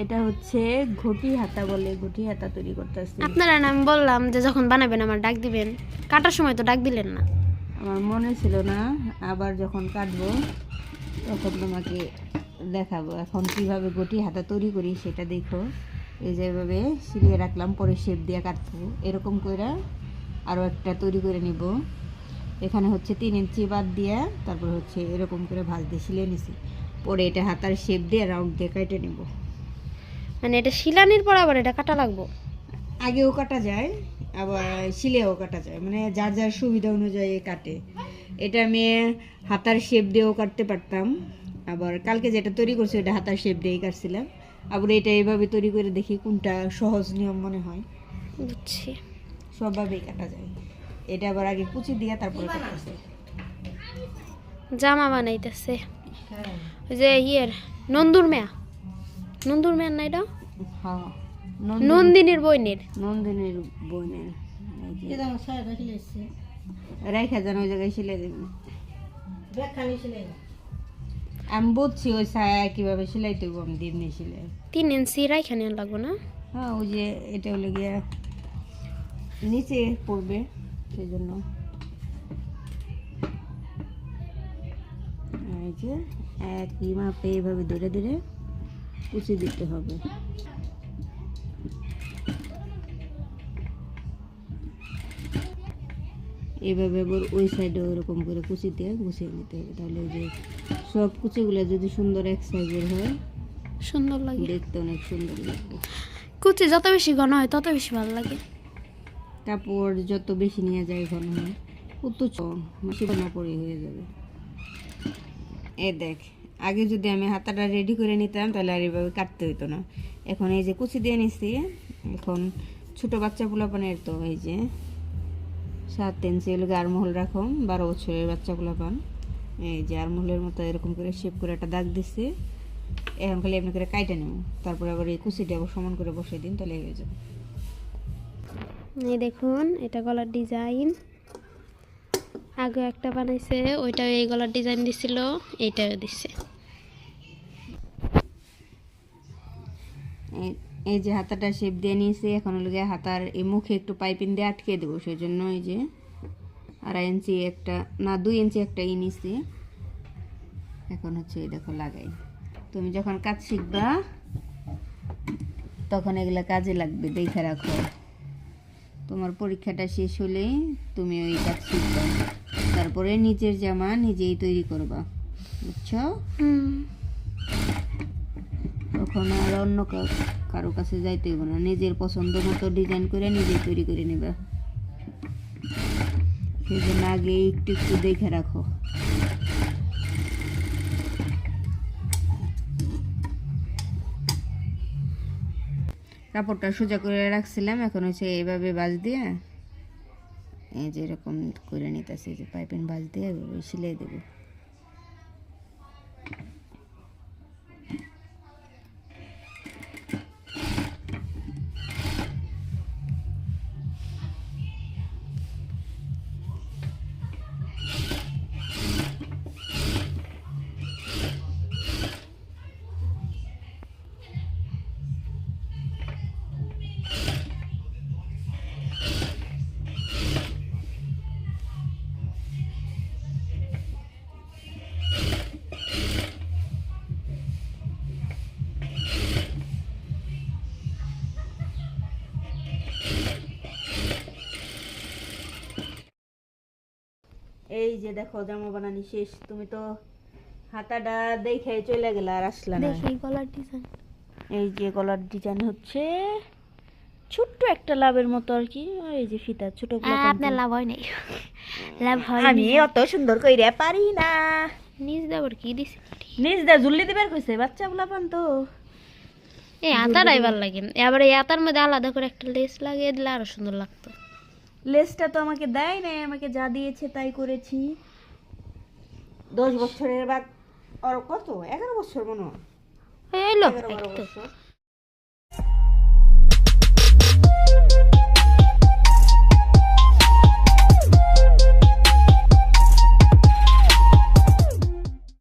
এটা হচ্ছে ঘটি হাতা বলে ঘটি হাতা তৈরি করতেছি। আপনারা না আমি বললাম যে যখন বানাবেন আমার ডাক দিবেন। কাটার সময় তো ডাক দিলেন না। আমার মনে ছিল না আবার যখন কাটবো তখন তোমাকে দেখাবো। এখন কীভাবে গটি হাতা তৈরি করি সেটা দেখো। এই যে এভাবে সিলিয়ে রাখলাম পরে শেপ দিয়ে কাটবো। এরকম করে আরও একটা তৈরি করে নিব। এখানে হচ্ছে তিন ইঞ্চি বাদ দিয়ে তারপর হচ্ছে এরকম করে ভাঁজ দিয়ে সিলিয়ে নিছি। পরে এটা হাতার শেপ দিয়ে রাউন্ড দিয়ে কেটে নিব। মানে এটা শিলানির পর আবার এটা কাটা লাগবো। আগেও কাটা যায় আবার শিলেও কাটা যায় মানে যার যার সুবিধা অনুযায়ী কাটে। এটা আমি হাতার শেপ দিয়েও কাটতে পারতাম আবার কালকে যেটা তৈরি করছি ওটা হাতার শেপ দিয়েই কাটছিলাম। আবার এটা এইভাবে তৈরি করে দেখি কোনটা সহজ নিয়ম মনে হয়। বুঝছি। সবভাবেই কাটা যায়। এটা আবার আগে কুচি দিয়ে তারপরে কাটতেছে জামা বানাইতেছে। ওই যে ইয়ের নন্দুর মেয়া। নন্দুর মেয়ার না এটা হ্যাঁ নন্দিনীর বইনের। নন্দিনীর বোনের রেখা যেন ওই জায়গায় সিলে দেবেন আমি বুঝছি ওই ছায়া কীভাবে সেলাইতে হইব আমি দিন সেলাই। তিন ইঞ্চি রাইখা নেওয়া লাগবো না? হ্যাঁ ওই যে এটা হলো গিয়া নিচে পড়বে সেই জন্য। এই যে একই মাপে এইভাবে ধরে ধরে। কুচি দিতে হবে। এইভাবে আবার ওই সাইডে ওরকম করে কুচি দিয়ে গুছিয়ে নিতে হবে। তাহলে ওই যে সব কুচিগুলো যদি সুন্দর এক সাইজের হয় সুন্দর লাগে। দেখতে অনেক সুন্দর লাগবে। কুচি যত বেশি ঘন হয় তত বেশি ভালো লাগে। কাপড় যত বেশি নিয়ে যায় ঘন হয় কত মাসি না পরে হয়ে যাবে। এ দেখ আগে যদি আমি হাতাটা রেডি করে নিতাম, তাহলে আর এভাবে কাটতে হতো না। এখন এই যে কুচি দিয়ে নিছি, এখন ছোট বাচ্চা পোলাপানের তো, এই যে সাত ইঞ্চি হলো আরমহল রাখুন বারো বছরের বাচ্চা পোলাপান এই যে আরমহলের মতো এরকম করে শেপ করে একটা দাগ দিছি। এখন খালি এমনি করে কাইটে নেব তারপরে আবার এই কুচিটা আবার সমান করে বসিয়ে দিন, তাহলে হয়ে যাবে। দেখুন, এটা গলার ডিজাইন আগে একটা বানাইছে ওইটা এই গলার ডিজাইন দিছিল, এইটাও দিছে। এই- যে হাতাটা শেপ দিয়ে নিয়েছি, এখন গিয়ে হাতার এই মুখে একটু পাইপিং দিয়ে আটকে দেবো সেই জন্য এই যে আড়াই ইঞ্চি একটা, না, দুই ইঞ্চি একটা ই নিছি এখন হচ্ছে এই দেখো লাগাই। তুমি যখন কাজ শিখবা, তখন এগুলো কাজে লাগবে, দেখে রাখো। তোমার পরীক্ষাটা শেষ হলেই তুমি ওই কাজ শিখবা। তারপরে নিজের জামা নিজেই তৈরি করবা, বুঝছ? তখন আর অন্য কারও কাছে যাইতে হইব না। নিজের পছন্দ মতো ডিজাইন করে নিজে তৈরি করে নেবে। সেই জন্য আগে একটু একটু দেখে রাখো। কাপড়টা সোজা করে রাখছিলাম, এখন হচ্ছে এইভাবে বাজ দিয়ে এই যে এরকম করে নিতেছে যে পাইপিং বাজ দিয়ে সিলাই দেবো। এই যে দেখো জামা বানানি শেষ। তুমি তো হাতাটা দেখে চলে গেল আর আসলা না। দেখি গলার ডিজাইন এই যে গলার ডিজাইন হচ্ছে ছোট্ট একটা লাভের মতো আর কি। এই যে ফিতা ছোট আপনার লাভ হয় নাই। লাভ হয় আমি অত সুন্দর কইরা পারি না। নিজ দেবর কি দিছে? নিজ দা জুল্লি দিবার কইছে বাচ্চা গুলা পান তো। এই আতারাই ভালো লাগে। এবার এই আতার মধ্যে আলাদা করে একটা লেস লাগিয়ে দিলে আরও সুন্দর লাগতো। লেসটা তো আমাকে দেয় নাই আমাকে যা দিয়েছে তাই করেছি। দশ বছরের বাদ আর কত? এগারো বছর মনে হয়। এগারো বারো বছর।